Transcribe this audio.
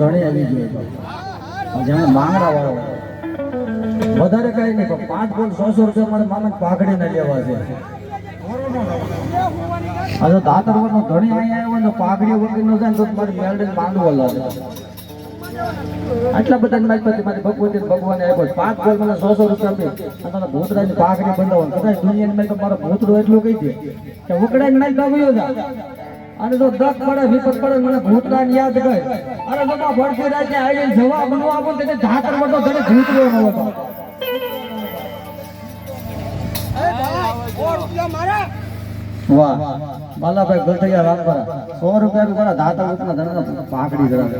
ઘણી આવી ગયો છે. જેમાં માંગડા વાળો વધારે કઈ નહીં, પણ પાંચ બોલ સો સો રૂપિયા મારે મામા પાઘડી ના લેવા છે. અરે દાતર વાળો ઘણી અહીંયા આવ્યો ને પાઘડી વગર નો જાય તો મારે મેલડી માંડવો લાગે. આટલા બધા મારી પાસે મારી ભગવતી ભગવાન આપ્યો પાંચ બોલ મને સો સો રૂપિયા આપી. અને તને ભૂતરાની પાઘડી બંધાવો કદાચ દુનિયાની મેં મારો ભૂતડો એટલું કહી દે કે ઉકડાઈ મારી બાબુયો જા અને જો દસ પડે વિપત પડે મને ભૂતરાને યાદ કરે. અરે બાબા ભરપૂર રાતે આવીને જવાબ ન આપો તેને ધાતર મોટો ધડે ભૂતરો ન હતો. વાહ. બાલાભાઈ ગલતૈયા રામપરા સો રૂપિયા બી ઉપરના ધડે પાકડી કરાવે